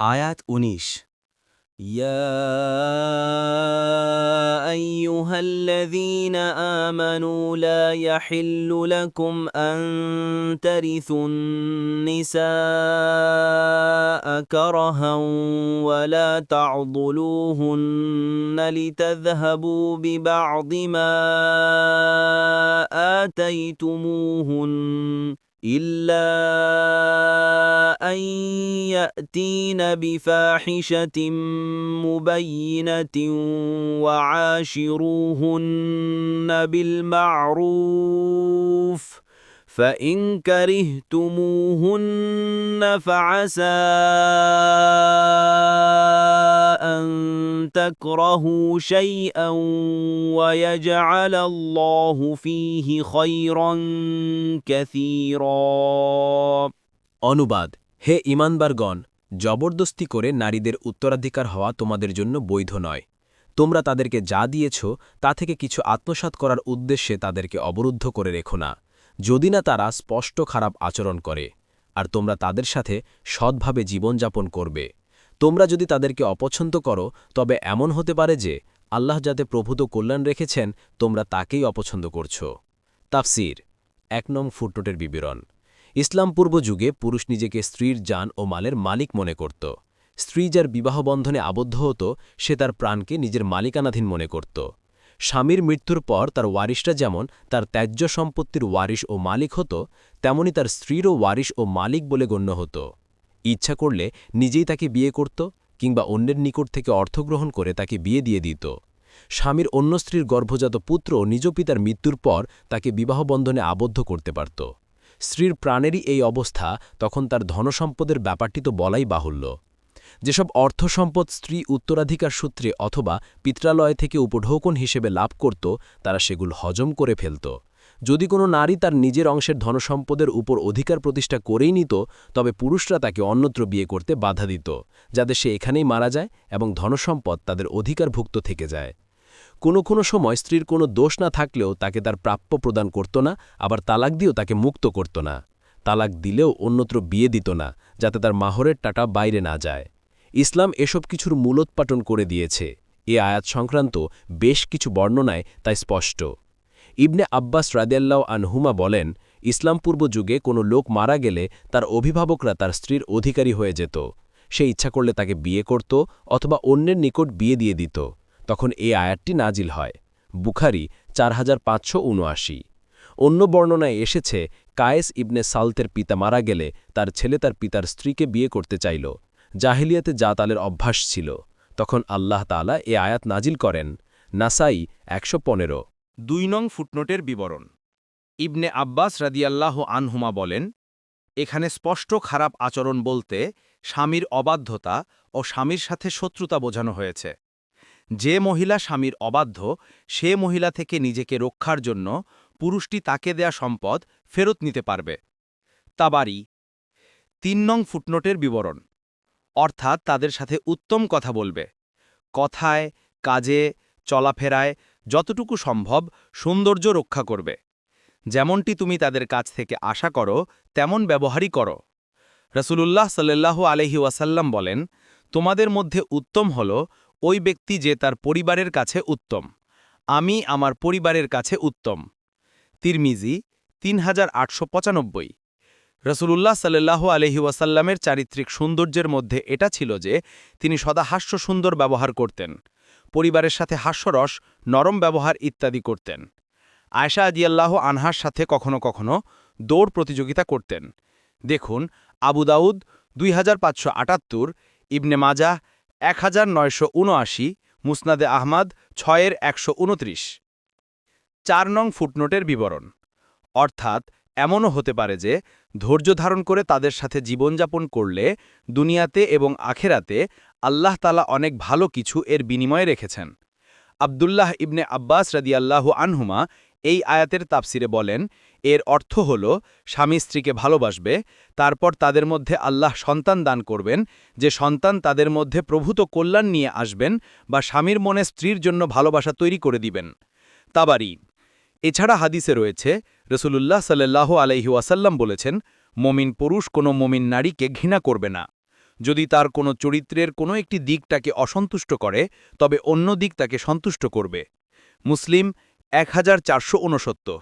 আয়াত উনিশ يا ايها الذين امنوا لا يحل لكم ان ترثوا النساء كرها ولا تعضلوهن لتذهبوا ببعض ما اتيتموهن إلا أن يأتين بفاحشة مبينة وعاشروهن بالمعروف فإن كرهتموهن فعسى أن تكرهوا شيئا ويجعل الله فيه خيرا كثيرا অনুবাদ হে ইমানবারগণ জবরদস্তি করে নারীদের উত্তরাধিকার হওয়া তোমাদের জন্য বৈধ নয় তোমরা তাদেরকে যা দিয়েছ তা থেকে কিছু আত্মসাৎ করার উদ্দেশ্যে তাদেরকে অবরুদ্ধ করে রেখো না যদি না তারা স্পষ্ট খারাপ আচরণ করে, আর তোমরা তাদের সাথে সৎভাবে জীবনযাপন করবে। তোমরা যদি তাদেরকে অপছন্দ করো, তবে এমন হতে পারে যে, আল্লাহ যাতে প্রভূত কল্যাণ রেখেছেন, তোমরা তাকেই অপছন্দ করছ। তাফসির, এক নং ফুটনোটের বিবরণ। ইসলাম পূর্ব যুগে পুরুষ নিজেকে স্ত্রীর যান ও মালের মালিক মনে করত। স্ত্রী যার বিবাহবন্ধনে আবদ্ধ হতো, সে তার প্রাণকে নিজের মালিকানাধীন মনে করত। স্বামীর মৃত্যুর পর তার ওয়ারিশরা যেমন তার ত্যায্য সম্পত্তির ওয়ারিশ ও মালিক হতো, তেমনি তার স্ত্রীরও ওয়ারিশ ও মালিক বলে গণ্য হতো। ইচ্ছা করলে নিজেই তাকে বিয়ে করত কিংবা অন্যের নিকট থেকে অর্থ গ্রহণ করে তাকে বিয়ে দিয়ে দিত। স্বামীর অন্য স্ত্রীর গর্ভজাত পুত্র নিজ পিতার মৃত্যুর পর তাকে বিবাহবন্ধনে আবদ্ধ করতে পারত। স্ত্রীর প্রাণেরই এই অবস্থা তখন তার ধনসম্পদের ব্যাপারটি তো বলাই বাহুল্য। যেসব অর্থসম্পদ স্ত্রী উত্তরাধিকার সূত্রে অথবা পিত্রালয় থেকে উপঢৌকন হিসেবে লাভ করত, তারা সেগুলো হজম করে ফেলত। যদি কোনো নারী তার নিজের অংশের ধনসম্পদের উপর অধিকার প্রতিষ্ঠা করেই নিত, তবে পুরুষরা তাকে অন্যত্র বিয়ে করতে বাধা দিত, যাতে সে এখানেই মারা যায় এবং ধনসম্পদ তাদের অধিকারভুক্ত থেকে যায়। কোনো কোনো সময় স্ত্রীর কোনো দোষ না থাকলেও তাকে তার প্রাপ্য প্রদান করত না, আবার তালাক দিয়েও তাকে মুক্ত করত না। তালাক দিলেও অন্যত্র বিয়ে দিত না, যাতে তার মাহরের টাকা বাইরে না যায়। ইসলাম এসব কিছুর মূলোৎপাটন করে দিয়েছে। এ আয়াত সংক্রান্ত বেশ কিছু বর্ণনায় তাই স্পষ্ট। ইবনে আব্বাস রাদেল্লাহ আনহুমা বলেন ইসলামপূর্ব যুগে কোনো লোক মারা গেলে তার অভিভাবকরা তার স্ত্রীর অধিকারী হয়ে যেত। সে ইচ্ছা করলে তাকে বিয়ে করত অথবা অন্যের নিকট বিয়ে দিয়ে দিত। তখন এ আয়াতটি নাজিল হয়। বুখারি চার হাজার পাঁচশো উনআশি। অন্য বর্ণনায় এসেছে, কায়েস ইবনে সালতের পিতা মারা গেলে তার ছেলে তার পিতার স্ত্রীকে বিয়ে করতে চাইল। জাহিলিয়াতে জাতালের অভ্যাস ছিল। তখন আল্লাহ তালা এ আয়াত নাজিল করেন, নাসাই একশো পনেরো। দুই নং ফুটনোটের বিবরণ। ইবনে আব্বাস রাদিয়াল্লাহ আনহুমা বলেন, এখানে স্পষ্ট খারাপ আচরণ বলতে স্বামীর অবাধ্যতা ও স্বামীর সাথে শত্রুতা বোঝানো হয়েছে। যে মহিলা স্বামীর অবাধ্য, সে মহিলা থেকে নিজেকে রক্ষার জন্য পুরুষটি তাকে দেয়া সম্পদ ফেরত নিতে পারবে। তাবারি। তিন নং ফুটনোটের বিবরণ। অর্থাৎ তাদের সাথে উত্তম কথা বলবে। কথায়, কাজে, চলাফেরায় যতটুকু সম্ভব সৌন্দর্য রক্ষা করবে। যেমনটি তুমি তাদের কাছ থেকে আশা করো, তেমন ব্যবহারই করো। রসুলুল্লাহ সাল্লাহ আলহি ওয়াসাল্লাম বলেন, তোমাদের মধ্যে উত্তম হল ওই ব্যক্তি যে তার পরিবারের কাছে উত্তম। আমি আমার পরিবারের কাছে উত্তম। তিরমিজি, তিন হাজার আটশো পঁচানব্বই। রসুলুল্লাহ সাল্লাহ আলহি ওয়াসাল্লামের চারিত্রিক সৌন্দর্যের মধ্যে এটা ছিল যে, তিনি সদা হাস্য সুন্দর ব্যবহার করতেন, পরিবারের সাথে হাস্যরস, নরম ব্যবহার ইত্যাদি করতেন। আয়সা আদিয়াল্লাহ আনহার সাথে কখনো কখনো দৌড় প্রতিযোগিতা করতেন। দেখুন, আবু দাউদ দুই হাজার পাঁচশো আটাত্তর, ইবনে মাজাহ এক হাজার নয়শো উনআশি, মুসনাদে আহমাদ ছয়ের একশো চার নং ফুটনোটের বিবরণ। অর্থাৎ এমনও হতে পারে যে, ধৈর্য ধারণ করে তাদের সাথে জীবনযাপন করলে দুনিয়াতে এবং আখেরাতে আল্লাহ তালা অনেক ভালো কিছু এর বিনিময়ে রেখেছেন। আবদুল্লাহ ইবনে আব্বাস রাদিয়াল্লাহু আনহুমা এই আয়াতের তাফসিরে বলেন, এর অর্থ হল, স্বামী স্ত্রীকে ভালোবাসবে, তারপর তাদের মধ্যে আল্লাহ সন্তান দান করবেন, যে সন্তান তাদের মধ্যে প্রভূত কল্যাণ নিয়ে আসবেন বা স্বামীর মনে স্ত্রীর জন্য ভালোবাসা তৈরি করে দিবেন। তাবারি। এছাড়া হাদিসে রয়েছে রসুলুল্লাহ সাল্লাহ আলহি ওয়াসাল্লাম বলেছেন, মমিন পুরুষ কোনো মমিন নারীকে ঘৃণা করবে না। যদি তার কোনো চরিত্রের কোনো একটি দিক তাকে অসন্তুষ্ট করে, তবে অন্য দিক তাকে সন্তুষ্ট করবে। মুসলিম, এক হাজার চারশো ঊনসত্তর।